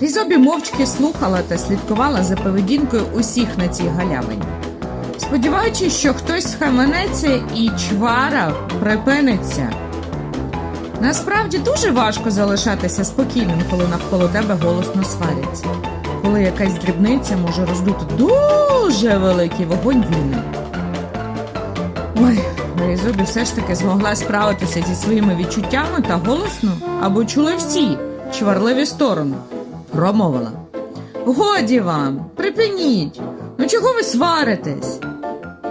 Різобі мовчки слухала та слідкувала за поведінкою усіх на цій галявині, сподіваючись, що хтось схаменеться і чвара припиниться. Насправді дуже важко залишатися спокійним, коли навколо тебе голосно сваряться, коли якась дрібниця може роздути дуже великий вогонь війни. Ой, Різобі все ж таки змогла справитися зі своїми відчуттями та голосно, або чули всі чварливі сторони, промовила. Годі вам, припиніть. Ну чого ви сваритесь?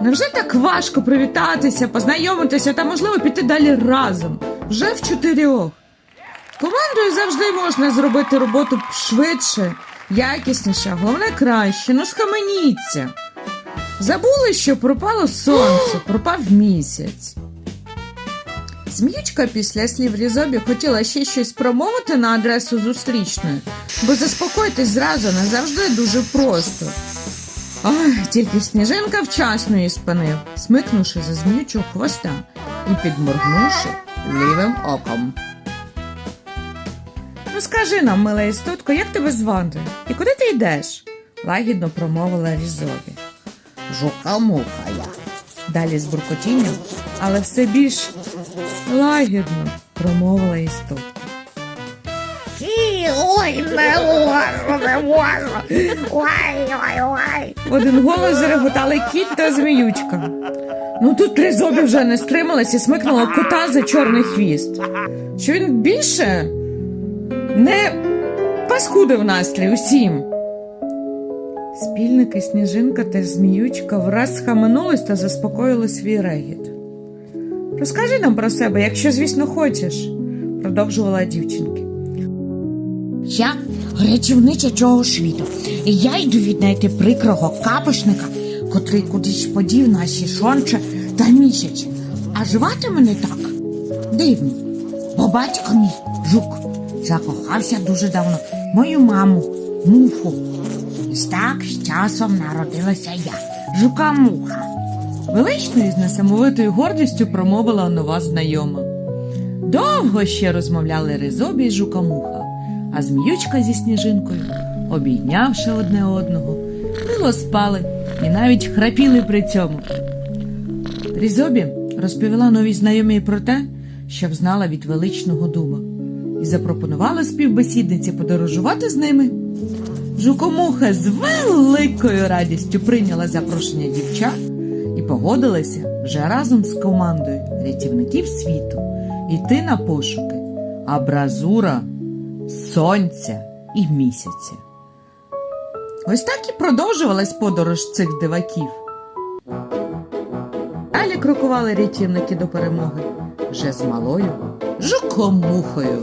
Невже так важко привітатися, познайомитися та, можливо, піти далі разом, вже в чотирьох? Командою завжди можна зробити роботу швидше, якісніше, головне краще, ну схаменіться. Забули, що пропало сонце, пропав місяць. Зміючка після слів Різобі хотіла ще щось промовити на адресу зустрічної, бо заспокоїтись зразу назавжди дуже просто. Ой, тільки сніжинка вчасно її спинив, смикнувши за зміючого хвоста і підморгнувши лівим оком. Ну скажи нам, мила істотко, як тебе звати? І куди ти йдеш? лагідно промовила Різобі. Жука-муха я. Далі з буркотінням, але все більш лагідно промовила істотка. Ой, не можу, не можу. Ой, ой, ой. В один голос зареготали кіт та зміючка. Ну тут тризобі вже не стрималась і смикнула кота за чорний хвіст. Що він більше не паскудив настрій усім. Спільники Сніжинка та Зміючка враз схаменулись та заспокоїли свій регіт. Розкажи нам про себе, якщо, звісно, хочеш, продовжувала дівчинки. Я речівнича чого світу. І я йду віднайти прикрого капошника, котрий кудись подів наші сонце та місяці. А звати мене так дивно. Бо батько мій жук закохався дуже давно мою маму, муху. І так з часом народилася я, жука-муха. Велично і з несамовитою гордістю промовила нова знайома. Довго ще розмовляли Ризобі й Жукамуха, а зміючка зі сніжинкою, обійнявши одне одного, мило спали і навіть храпіли при цьому. Різобі розповіла новій знайомій про те, що взнала від величного дуба, і запропонувала співбесідниці подорожувати з ними. Жукомуха з великою радістю прийняла запрошення дівчат і погодилася вже разом з командою рятівників світу йти на пошуки абразура, сонця і місяця. Ось так і продовжувалась подорож цих диваків. Далі крокували рятівники до перемоги вже з малою жукомухою.